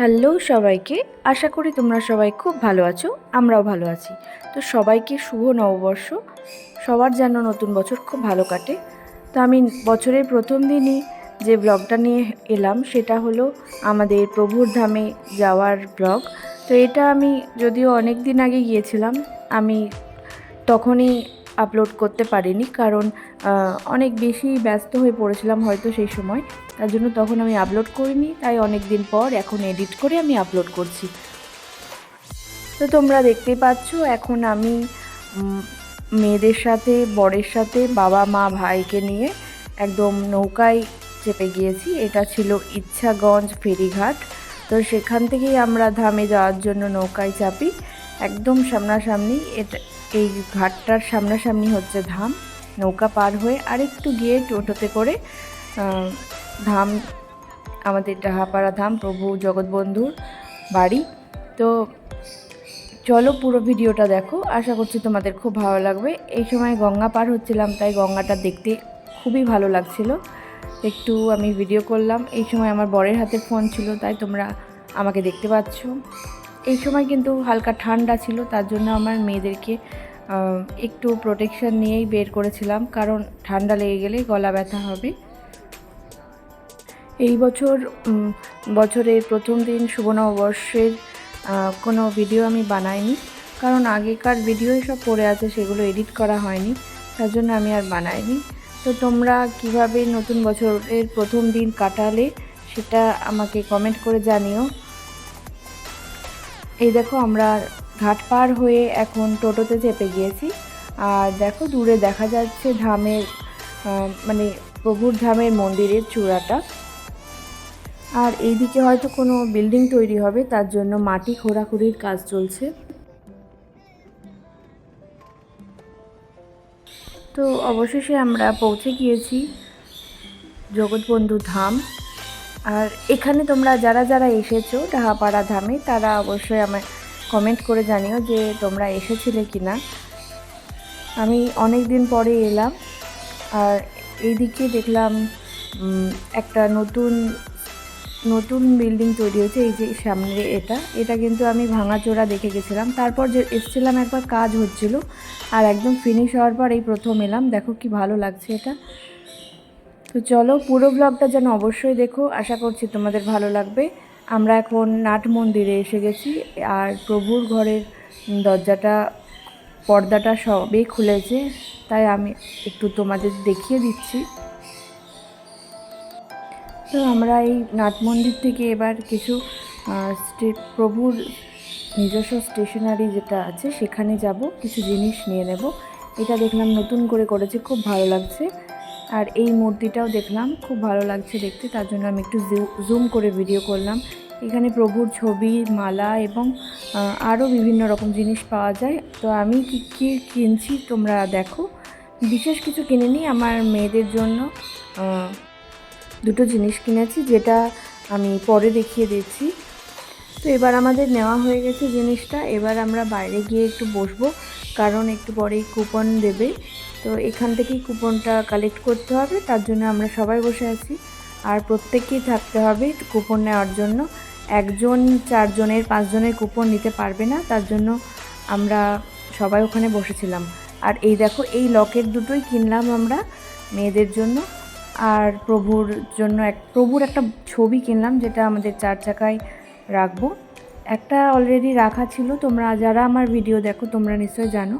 Hello সবাইকে। আশা করি তোমরা সবাই খুব ভালো আছো, আমরাও ভালো আছি। তো সবাইকে শুভ নববর্ষ। সবার যেন নতুন বছর খুব ভালো কাটে। তো আমি বছরের প্রথম দিনই যে ব্লগটা নিয়ে এলাম, সেটা হলো আমাদের প্রভুর ধামে যাওয়ার ব্লগ। তো এটা আমি যদিও অনেক দিন আগে গিয়েছিলাম, আমি তখনই আপলোড করতে পারিনি কারণ অনেক বেশি ব্যস্ত হয়ে পড়েছিলাম হয়তো সেই সময়। তার জন্য তখন আমি আপলোড করিনি, তাই অনেক দিন পর এখন এডিট করে আমি আপলোড করছি। তো তোমরা দেখতেই পাচ্ছ, এখন আমি মেয়েদের সাথে, বরের সাথে, বাবা, মা, ভাইকে নিয়ে একদম নৌকায় চেপে গিয়েছি। এটা ছিল ইচ্ছাগঞ্জ ফেরিঘাট। তো সেখান থেকেই আমরা ধামে যাওয়ার জন্য নৌকায় চাপি। একদম সামনাসামনি, এটা, এই ঘাটটার সামনাসামনি হচ্ছে ধাম। নৌকা পার হয়ে আরেকটু গিয়ে টোটোতে করে ধাম, আমাদের ডাহাপাড়া ধাম, প্রভু জগৎবন্ধুর বাড়ি। তো চলো পুরো ভিডিওটা দেখো। আশা করছি তোমাদের খুব ভালো লাগবে। এই সময় গঙ্গা পার হচ্ছিলাম, তাই গঙ্গাটা দেখতে খুবই ভালো লাগছিল। একটু আমি ভিডিও করলাম। এই সময় আমার বরের হাতে ফোন ছিল, তাই তোমরা আমাকে দেখতে পাচ্ছ। এই সময় কিন্তু হালকা ঠান্ডা ছিল, তার জন্য আমার মেয়েদেরকে একটু প্রোটেকশন নিয়েই বের করেছিলাম। কারণ ঠান্ডা লেগে গেলে গলা ব্যথা হবে। এই বছর বছরের প্রথম দিন শুভ নববর্ষের কোনো ভিডিও আমি বানাইনি। কারণ আগেকার ভিডিওই সব পড়ে আছে, সেগুলো এডিট করা হয়নি। তার জন্য আমি আর বানাইনি। তো তোমরা কীভাবে নতুন বছরের প্রথম দিন কাটালে, সেটা আমাকে কমেন্ট করে জানিও। এই দেখো, আমরা ঘাট পার হয়ে এখন টোটোতে চেপে গিয়েছি। আর দেখো, দূরে দেখা যাচ্ছে ধামের মানে প্রভুর ধামের মন্দিরের চূড়াটা। আর এইদিকে হয়তো কোনো বিল্ডিং তৈরি হবে, তার জন্য মাটি খোঁড়াখুড়ির কাজ চলছে। তো অবশেষে আমরা পৌঁছে গিয়েছি জগৎবন্ধু ধাম। আর এখানে তোমরা যারা যারা এসেছ ডাহাপাড়া ধামে, তারা অবশ্যই আমায় কমেন্ট করে জানিও যে তোমরা এসেছিলে কি না আমি অনেক দিন পরে এলাম, আর এইদিকে দেখলাম একটা নতুন নতুন বিল্ডিং তৈরি হয়েছে, এই যে সামনে এটা। এটা কিন্তু আমি ভাঙাচোরা দেখে গেছিলাম। তারপর যে এসেছিলাম, একবার কাজ হচ্ছিল আর একদম ফিনিশ হওয়ার পর এই প্রথম এলাম। দেখো কি ভালো লাগছে এটা। তো চলো, পুরো ব্লগটা যেন অবশ্যই দেখো। আশা করছি তোমাদের ভালো লাগবে। আমরা এখন নাট মন্দিরে এসে গেছি আর প্রভুর ঘরের দরজাটা, পর্দাটা সবই খুলেছে। তাই আমি একটু তোমাদের দেখিয়ে দিচ্ছি। তো আমরা এই নাট মন্দির থেকে এবার কিছু প্রভুর নিজস্ব স্টেশনারি যেটা আছে সেখানে যাব, কিছু জিনিস নিয়ে নেব। এটা দেখলাম নতুন করে করেছে, খুব ভালো লাগছে। আর এই মূর্তিটাও দেখলাম, খুব ভালো লাগছে দেখতে, তার জন্য আমি একটু জুম করে ভিডিও করলাম। এখানে প্রভুর ছবি, মালা এবং আরও বিভিন্ন রকম জিনিস পাওয়া যায়। তো আমি কী কী কিনছি তোমরা দেখো। বিশেষ কিছু কিনিনি আমার মেয়েদের জন্য দুটো জিনিস কিনেছি, যেটা আমি পরে দেখিয়ে দিচ্ছি। তো এবার আমাদের নেওয়া হয়ে গেছে জিনিসটা। এবার আমরা বাইরে গিয়ে একটু বসবো, কারণ একটু পরেই কুপন দেবে। তো এখান থেকেই কুপনটা কালেক্ট করতে হবে, তার জন্য আমরা সবাই বসে আছি। আর প্রত্যেককেই থাকতে হবে কুপন নেওয়ার জন্য। একজন, চারজনের, পাঁচজনের কুপন নিতে পারবে না, তার জন্য আমরা সবাই ওখানে বসেছিলাম। আর এই দেখো, এই লকেট দুটোই কিনলাম আমরা মেয়েদের জন্য। আর প্রভুর জন্য এক, প্রভুর একটা ছবি কিনলাম, যেটা আমাদের চার চাকায় রাখব। একটা অলরেডি রাখা ছিল, তোমরা যারা আমার ভিডিও দেখো, তোমরা নিশ্চয়ই জানো।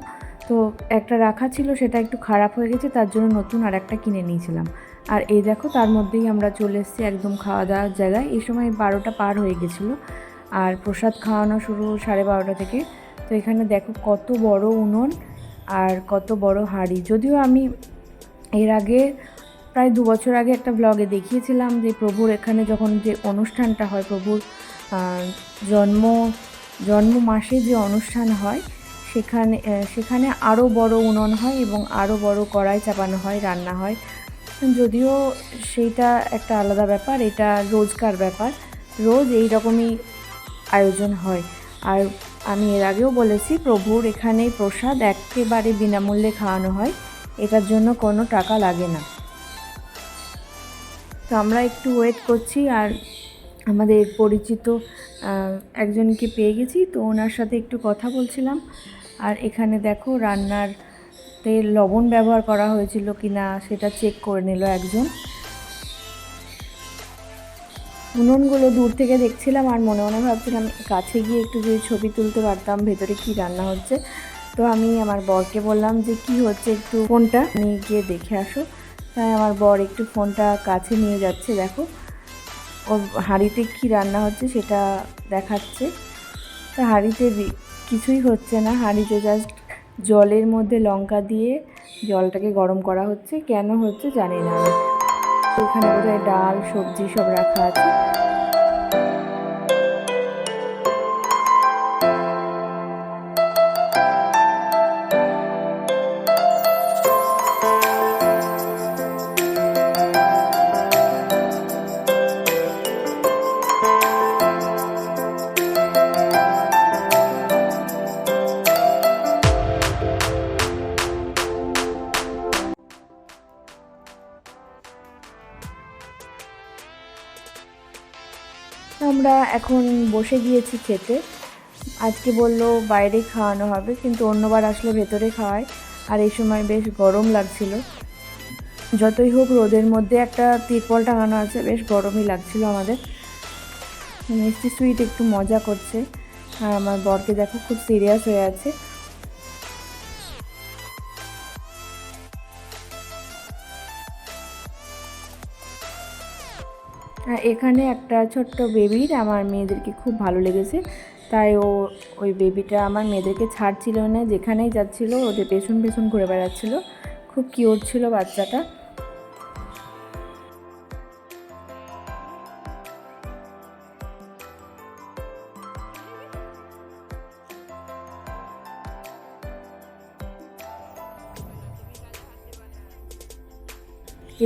তো একটা রাখা ছিল, সেটা একটু খারাপ হয়ে গেছে, তার জন্য নতুন আর একটা কিনে নিয়েছিলাম। আর এই দেখো, তার মধ্যেই আমরা চলে এসেছি একদম খাওয়া দাওয়ার জায়গায়। এই সময় বারোটা পার হয়ে গেছিল, আর প্রসাদ খাওয়ানো শুরু সাড়ে বারোটা থেকে। তো এখানে দেখো, কত বড় উনুন আর কত বড় হাঁড়ি। যদিও আমি এর আগে প্রায় দু বছর আগে একটা ব্লগে দেখিয়েছিলাম যে প্রভুর এখানে যখন যে অনুষ্ঠানটা হয়, প্রভুর জন্ম জন্ম মাসে যে অনুষ্ঠান হয়, সেখানে সেখানে আরও বড় উনুন হয় এবং আরও বড় কড়াই চাপানো হয়, রান্না হয়। যদিও সেইটা একটা আলাদা ব্যাপার, এটা রোজকার ব্যাপার। রোজ এই রকমই আয়োজন হয়। আর আমি এর আগেও বলেছি, প্রভুর এখানে প্রসাদ একেবারে বিনামূল্যে খাওয়ানো হয়। এটার জন্য কোনো টাকা লাগে না। তো আমরা একটু ওয়েট করছি আর আমাদের পরিচিত একজনকে পেয়ে গেছি। তো ওনার সাথে একটু কথা বলছিলাম। আর এখানে দেখো রান্নার তে লবণ ব্যবহার করা হয়েছিল কি না সেটা চেক করে নিল একজন। উনুনগুলো দূর থেকে দেখছিলাম আর মনে মনে ভাবছিলাম, কাছে গিয়ে একটু যদি ছবি তুলতে পারতাম ভেতরে কি রান্না হচ্ছে। তো আমি আমার বরকে বললাম যে কি হচ্ছে একটু ফোনটা, নিয়ে গিয়ে দেখে আসো। তাই আমার বর একটু ফোনটা কাছে নিয়ে যাচ্ছে, দেখো। ওর হাঁড়িতে কী রান্না হচ্ছে সেটা দেখাচ্ছে। তা হাঁড়িতে কিছুই হচ্ছে না। হাঁড়িতে জাস্ট জলের মধ্যে লঙ্কা দিয়ে জলটাকে গরম করা হচ্ছে। কেন হচ্ছে জানি না। এখানে বোধহয় ডাল, সবজি সব রাখা আছে। আমরা এখন বসে গিয়েছি খেতে। আজকে বলল বাইরে খাওয়ানো হবে, কিন্তু অন্যবার আসলে ভেতরে খাওয়ায়। আর এই সময় বেশ গরম লাগছিল। যতই হোক রোদের মধ্যে একটা তিরপল টাঙানো আছে, বেশ গরমই লাগছিল আমাদের। মিষ্টি সুইট একটু মজা করছে। আর আমার বরকে দেখো খুব সিরিয়াস হয়ে আছে। এখানে একটা ছোট্ট বেবির আমার মেয়েদেরকে খুব ভালো লেগেছে। তাই ও ওই বেবিটা আমার মেয়েদেরকে ছাড়ছিল না, যেখানেই যাচ্ছিল ওদের পেছন পেছন ঘুরে বেড়াচ্ছিলো। খুব কিউট ছিল বাচ্চাটা।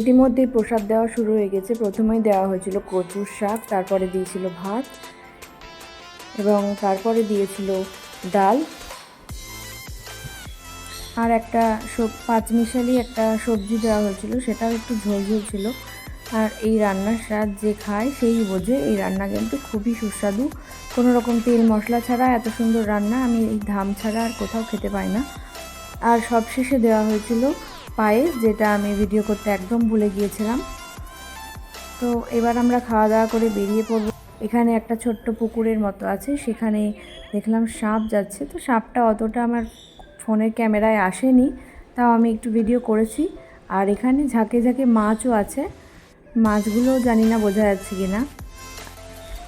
ইতিমধ্যেই প্রসাদ দেওয়া শুরু হয়ে গেছে। প্রথমেই দেওয়া হয়েছিল কচুর শাক, তারপরে দিয়েছিল ভাত এবং তারপরে দিয়েছিল ডাল আর একটা পাঁচমিশালি একটা সবজি দেওয়া হয়েছিল, সেটাও একটু ঝোল ঝোল ছিল। আর এই রান্নার স্বাদ যে খায় সেই বোঝে। এই রান্না কিন্তু খুবই সুস্বাদু। কোনো রকম তেল মশলা ছাড়া এত সুন্দর রান্না আমি এই ধাম ছাড়া আর কোথাও খেতে পাই না। আর সবশেষে দেওয়া হয়েছিল পায়েস, যেটা আমি ভিডিও করতে একদম ভুলে গিয়েছিলাম। তো এবার আমরা খাওয়া দাওয়া করে বেরিয়ে পড়ব। এখানে একটা ছোট্ট পুকুরের মতো আছে, সেখানে দেখলাম সাপ যাচ্ছে। তো সাপটা অতটা আমার ফোনের ক্যামেরায় আসেনি, তাও আমি একটু ভিডিও করেছি। আর এখানে ঝাঁকে ঝাঁকে মাছও আছে। মাছগুলো জানি না বোঝা যাচ্ছে কি না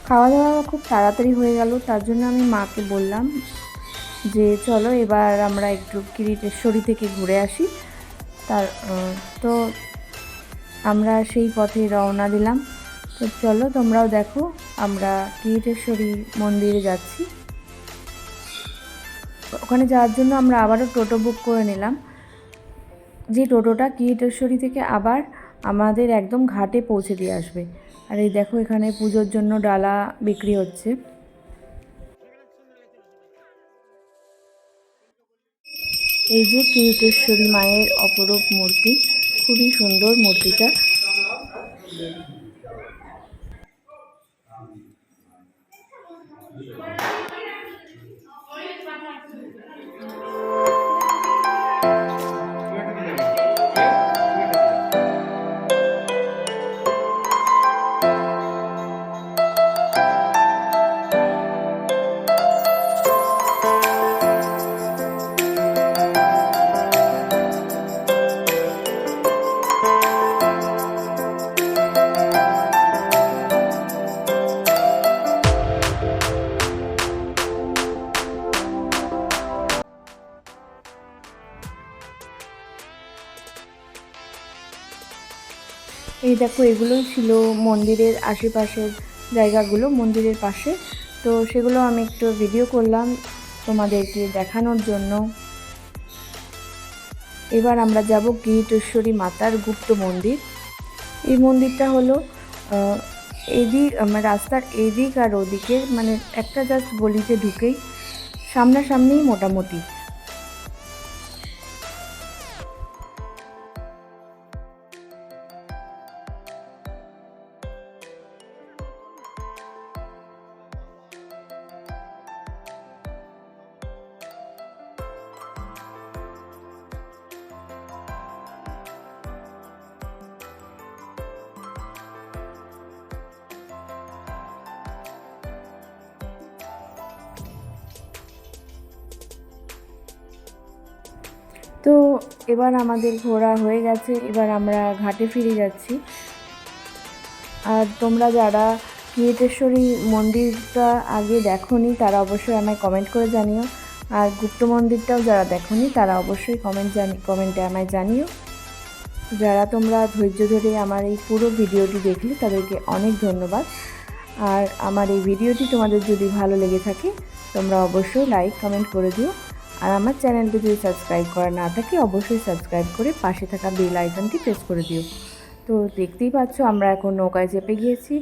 খাওয়া দাওয়া খুব তাড়াতাড়ি হয়ে গেল, তার জন্য আমি মাকে বললাম যে, চলো এবার আমরা একটু কিরিটেশ্বরী থেকে ঘুরে আসি। তার তো আমরা সেই পথে রওনা দিলাম। তো চলো তোমরাও দেখো, আমরা কিরিটেশ্বরী মন্দিরে যাচ্ছি। ওখানে যাওয়ার জন্য আমরা আবারও টোটো বুক করে নিলাম। যে টোটোটা কিরিটেশ্বরী থেকে আবার আমাদের একদম ঘাটে পৌঁছে দিয়ে আসবে। আর এই দেখো এখানে পুজোর জন্য ডালা বিক্রি হচ্ছে। এই যে কিরিটেশ্বরী মায়ের অপরূপ মূর্তি খুবই সুন্দর মূর্তিটা। এই দেখো এগুলোই ছিল মন্দিরের আশেপাশের জায়গাগুলো, মন্দিরের পাশে। তো সেগুলো আমি একটু ভিডিও করলাম তোমাদেরকে দেখানোর জন্য। এবার আমরা যাব গিরিটেশ্বরী মাতার গুপ্ত মন্দির। এই মন্দিরটা হলো এদিক রাস্তার এদিক আর ওদিকের মানে একটা জাস্ট গলিতে ঢুকেই সামনাসামনিই মোটামুটি। এবার আমাদের ঘোরা হয়ে গেছে, এবার আমরা ঘাটে ফিরে যাচ্ছি। আর তোমরা যারা কিয়েতেশ্বরী মন্দিরটা আগে দেখোনি, তারা অবশ্যই আমায় কমেন্ট করে জানিও। আর গুপ্ত মন্দিরটাও যারা দেখোনি, তারা অবশ্যই কমেন্ট জানি কমেন্টে আমায় জানিও। যারা তোমরা ধৈর্য ধরে আমার এই পুরো ভিডিওটি দেখলে, তাদেরকে অনেক ধন্যবাদ। আর আমার এই ভিডিওটি তোমাদের যদি ভালো লেগে থাকে, তোমরা অবশ্যই লাইক কমেন্ট করে দিও। আর আমার চ্যানেলটি যদি সাবস্ক্রাইব করা না থাকে, অবশ্যই সাবস্ক্রাইব করে পাশে থাকা বেল আইকনটি প্রেস করে দিও। তো দেখতেই পাচ্ছ, আমরা এখন নৌকায় চেপে গিয়েছি।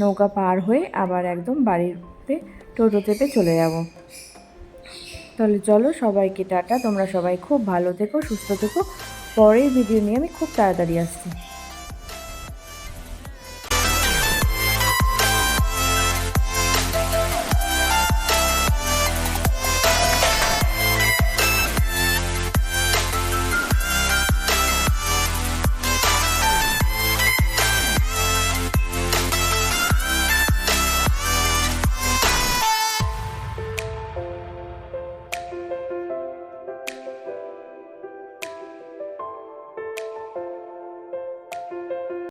নৌকা পার হয়ে আবার একদম বাড়িতে টোটো চেপে চলে যাব। তাহলে চলো সবাইকে টাটা। তোমরা সবাই খুব ভালো থেকো, সুস্থ থেকো। পরের ভিডিও নিয়ে আমি খুব তাড়াতাড়ি আসছি।